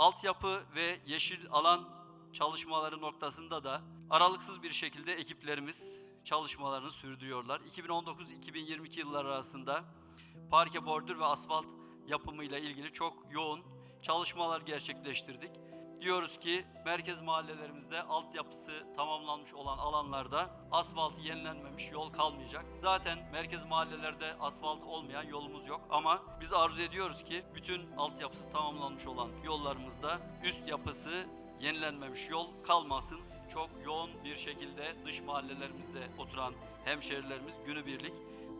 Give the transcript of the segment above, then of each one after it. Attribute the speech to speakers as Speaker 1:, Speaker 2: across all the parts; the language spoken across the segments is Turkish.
Speaker 1: Altyapı ve yeşil alan çalışmaları noktasında da aralıksız bir şekilde ekiplerimiz çalışmalarını sürdürüyorlar. 2019-2022 yılları arasında parke bordür ve asfalt yapımıyla ilgili çok yoğun çalışmalar gerçekleştirdik. Diyoruz ki merkez mahallelerimizde altyapısı tamamlanmış olan alanlarda asfaltı yenilenmemiş yol kalmayacak. Zaten merkez mahallelerde asfalt olmayan yolumuz yok ama biz arzu ediyoruz ki bütün altyapısı tamamlanmış olan yollarımızda üst yapısı yenilenmemiş yol kalmasın. Çok yoğun bir şekilde dış mahallelerimizde oturan hemşerilerimiz günübirlik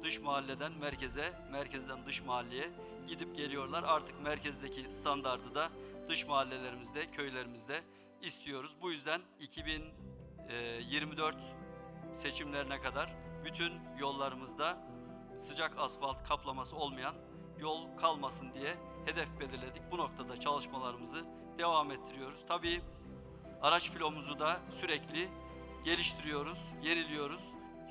Speaker 1: dış mahalleden merkeze, merkezden dış mahalleye gidip geliyorlar. Artık merkezdeki standardı da dış mahallelerimizde, köylerimizde istiyoruz. Bu yüzden 2024 seçimlerine kadar bütün yollarımızda sıcak asfalt kaplaması olmayan yol kalmasın diye hedef belirledik. Bu noktada çalışmalarımızı devam ettiriyoruz. Tabii araç filomuzu da sürekli geliştiriyoruz, yeniliyoruz.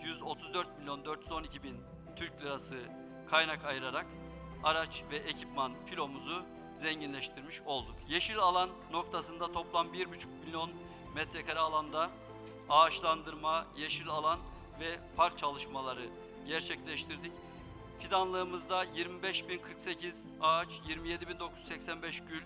Speaker 1: 134 milyon 412 bin Türk lirası kaynak ayırarak araç ve ekipman filomuzu zenginleştirmiş olduk. Yeşil alan noktasında toplam 1,5 milyon metrekare alanda ağaçlandırma, yeşil alan ve park çalışmaları gerçekleştirdik. Fidanlığımızda 25.048 ağaç, 27.985 gül,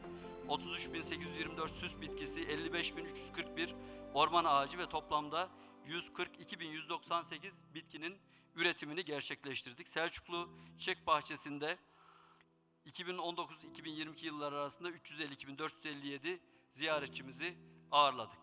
Speaker 1: 33.824 süs bitkisi, 55.341 orman ağacı ve toplamda 142.198 bitkinin üretimini gerçekleştirdik. Selçuklu Çiçek Bahçesi'nde 2019-2022 yılları arasında 352.457 ziyaretçimizi ağırladık.